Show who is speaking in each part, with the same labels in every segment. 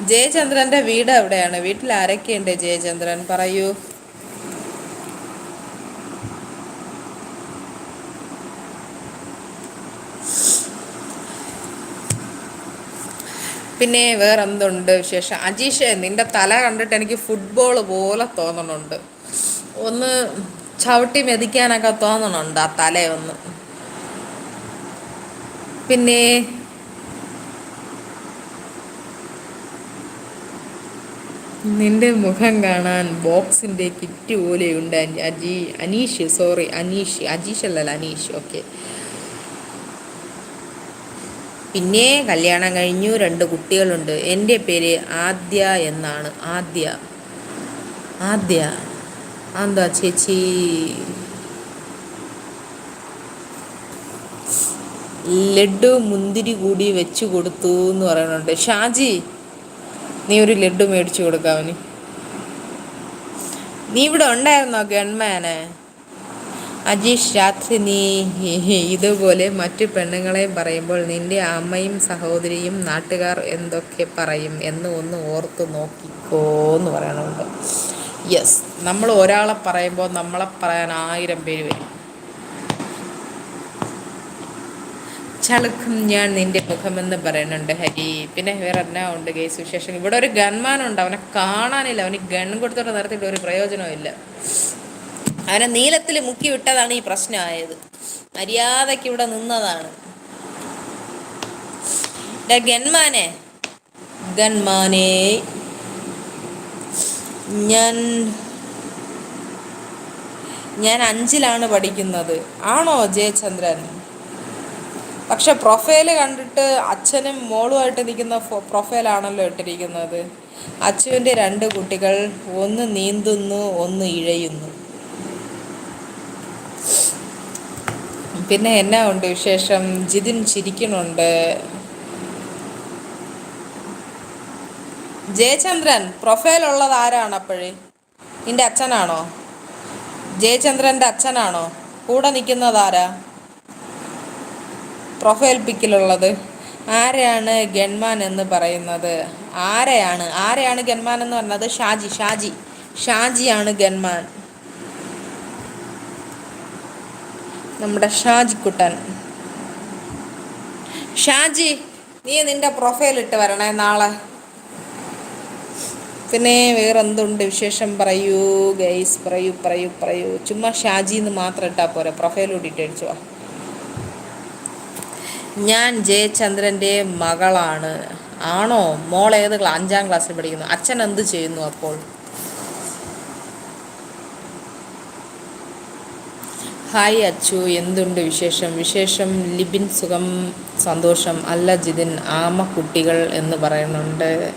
Speaker 1: ജയചന്ദ്രന്റെ വീട് എവിടെയാണ്? വീട്ടിൽ ആരൊക്കെയുണ്ട് ജയചന്ദ്രൻ? പറയൂ. പിന്നെ വേറെ എന്തുണ്ട് വിശേഷം? അജീഷ് നിന്റെ തല കണ്ടിട്ട് എനിക്ക് ഫുട്ബോൾ പോലെ തോന്നണുണ്ട്. ഒന്ന് ചവിട്ടി മെതിക്കാനൊക്കെ തോന്നണുണ്ട് ആ തലയൊന്ന്. പിന്നെ നിന്റെ മുഖം കാണാൻ ബോക്സിന്റെ കിറ്റ് പോലെയുണ്ട് അജി അനീഷ് സോറി അനീഷ് അജീഷ് അല്ലല്ല അനീഷ് ഓക്കെ പിന്നെ കല്യാണം കഴിഞ്ഞു രണ്ട് കുട്ടികളുണ്ട്. എന്റെ പേര് ആദ്യ എന്നാണ്. ആദ്യ. ആദ്യ. എന്താ ചേച്ചി? ലഡു മുന്തിരി കൂടി വെച്ചു കൊടുത്തു എന്ന് പറയുന്നുണ്ട്. ഷാജി നീ ഒരു ലഡു മേടിച്ചു കൊടുക്കാവന് നീ ഇവിടെ ഉണ്ടായിരുന്നോ ഗൺമാന്? അജീഷ് രാത്രി നീ ഇതുപോലെ മറ്റു പെണ്ണുങ്ങളെ പറയുമ്പോൾ നിന്റെ അമ്മയും സഹോദരിയും നാട്ടുകാർ എന്തൊക്കെ പറയും എന്ന് ഒന്ന് ഓർത്ത് നോക്കിക്കോ എന്ന് പറയണുണ്ട്. യെസ് നമ്മൾ ഒരാളെ പറയുമ്പോൾ നമ്മളെ പറയാൻ ആയിരം പേര് വരും. ചളുക്കും ഞാൻ നിന്റെ മുഖമെന്ന് പറയുന്നുണ്ട് ഹരി. പിന്നെ വേറെ എന്നാ ഉണ്ട് കേസ് വിശേഷം ഇവിടെ ഒരു ഗൺമാൻ ഉണ്ട് അവനെ കാണാനില്ല. അവന് ഗൺ കൊടുത്തോട്ട് നടത്തിയിട്ട് ഒരു പ്രയോജനവും ഇല്ല. അവനെ നീലത്തിൽ മുക്കി വിട്ടതാണ് ഈ പ്രശ്നമായത് മര്യാദയ്ക്ക് ഇവിടെ നിന്നതാണ്. ഗൺമാനെ. ഗൺമാനെ. ഞാൻ ഞാൻ അഞ്ചിലാണ് പഠിക്കുന്നത്. ആണോ ജയചന്ദ്രൻ? പക്ഷെ പ്രൊഫൈൽ കണ്ടിട്ട് അച്ഛനും മോളുമായിട്ട് നിൽക്കുന്ന പ്രൊഫൈലാണല്ലോ ഇട്ടിരിക്കുന്നത്. അച്ഛന്റെ രണ്ട് കുട്ടികൾ ഒന്ന് നീന്തുന്നു ഒന്ന് ഇഴയുന്നു. പിന്നെ എന്നാ ഉണ്ട് വിശേഷം? ജിതിൻ ചിരിക്കുന്നുണ്ട്. ജയചന്ദ്രൻ പ്രൊഫൈൽ ഉള്ളത് ആരാണ് അപ്പോഴേ? നിന്റെ അച്ഛനാണോ? ജയചന്ദ്രന്റെ അച്ഛനാണോ? കൂടെ നിൽക്കുന്നത് ആരാ? പ്രൊഫൈൽ പിക്കിലുള്ളത് ആരെയാണ് ഗൺമാൻ എന്ന് പറയുന്നത്? ആരെയാണ്? ആരെയാണ് ഗൺമാൻ എന്ന് പറയുന്നത് ഷാജി ഷാജി. ഷാജിയാണ് ഗൺമാൻ നമ്മുടെ ഷാജി കുട്ടൻ ഷാജി നീ നിന്റെ പ്രൊഫൈൽ ഇട്ട് വരണേ നാളെ. പിന്നെ വേറെ എന്തുണ്ട് വിശേഷം? പറയൂ ഗൈസ്. പറയൂ പറയൂ പറയൂ. ചുമ്മാ ഷാജി എന്ന് മാത്രം ഇട്ടാൽ പോരെ. പ്രൊഫൈൽ കൂട്ടിയിട്ട് അടിച്ചു. ഞാൻ ജയചന്ദ്രന്റെ മകളാണ്. ആണോ? മോൾ ഏത് അഞ്ചാം ക്ലാസ്സിൽ പഠിക്കുന്നു. അച്ഛൻ എന്ത് ചെയ്യുന്നു അപ്പോൾ? ഹായ് അച്ചു. എന്തുണ്ട് വിശേഷം? വിശേഷം ലിബിൻ സുഖം സന്തോഷം. അല്ല ജിതിൻ ആമ കുട്ടികൾ എന്ന് പറയുന്നുണ്ട്.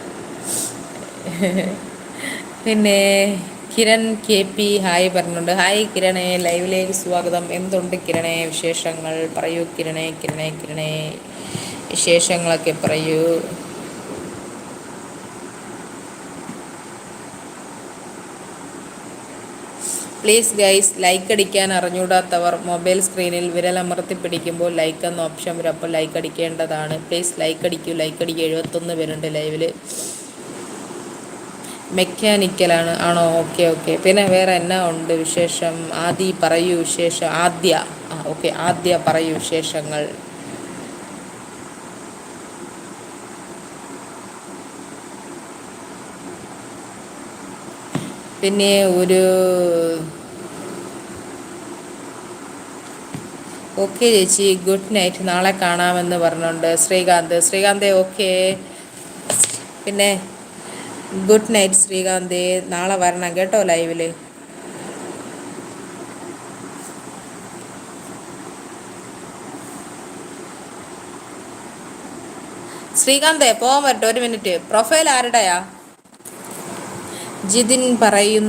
Speaker 1: പിന്നെ കിരൺ കെ പി ഹായ് പറഞ്ഞിട്ടുണ്ട്. ഹായ് കിരണേ ലൈവിലേക്ക് സ്വാഗതം. എന്തുണ്ട് കിരണേ വിശേഷങ്ങൾ? പറയൂ കിരണേ കിരണേ കിരണേ. വിശേഷങ്ങളൊക്കെ പറയൂ. പ്ലീസ് ഗൈസ് ലൈക്ക് അടിക്കാൻ അറിഞ്ഞൂടാത്തവർ മൊബൈൽ സ്ക്രീനിൽ വിരലമർത്തി പിടിക്കുമ്പോൾ ലൈക്ക് എന്ന ഓപ്ഷൻ വരും. അപ്പോൾ ലൈക്ക് അടിക്കേണ്ടതാണ്. പ്ലീസ് ലൈക്ക് അടിക്കൂ. ലൈക്ക് അടിക്കുക. എഴുപത്തൊന്ന് പേരുണ്ട് ലൈവിൽ മെക്കാനിക്കലാണ്. ആണോ? Okay okay. പിന്നെ വേറെ എന്നാ ഉണ്ട് വിശേഷം? ആദി പറയൂ വിശേഷം. ആദ്യ. ആ ഓക്കെ. ആദ്യ പറയൂ വിശേഷങ്ങൾ. പിന്നെ ഒരു ഓക്കെ ചേച്ചി ഗുഡ് നൈറ്റ്. നാളെ കാണാമെന്ന് പറഞ്ഞുകൊണ്ട് ശ്രീകാന്ത്. ശ്രീകാന്ത് ഓക്കെ. പിന്നെ ഗുഡ് നൈറ്റ് ശ്രീകാന്തി. നാളെ വരണം കേട്ടോ ലൈവിൽ ശ്രീകാന്തേ പോകാൻ പറ്റോ ഒരു മിനിറ്റ്. പ്രൊഫൈൽ ആരുടെയാ? ജിതിൻ പറയും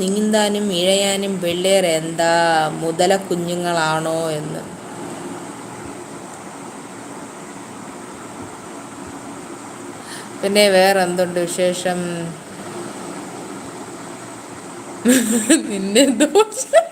Speaker 1: നീന്താനും ഇഴയാനും പിള്ളേർ എന്താ മുതല കുഞ്ഞുങ്ങളാണോ എന്ന്. പിന്നെ വേറെ എന്തുണ്ട് വിശേഷം? നിന്നെ ദോഷം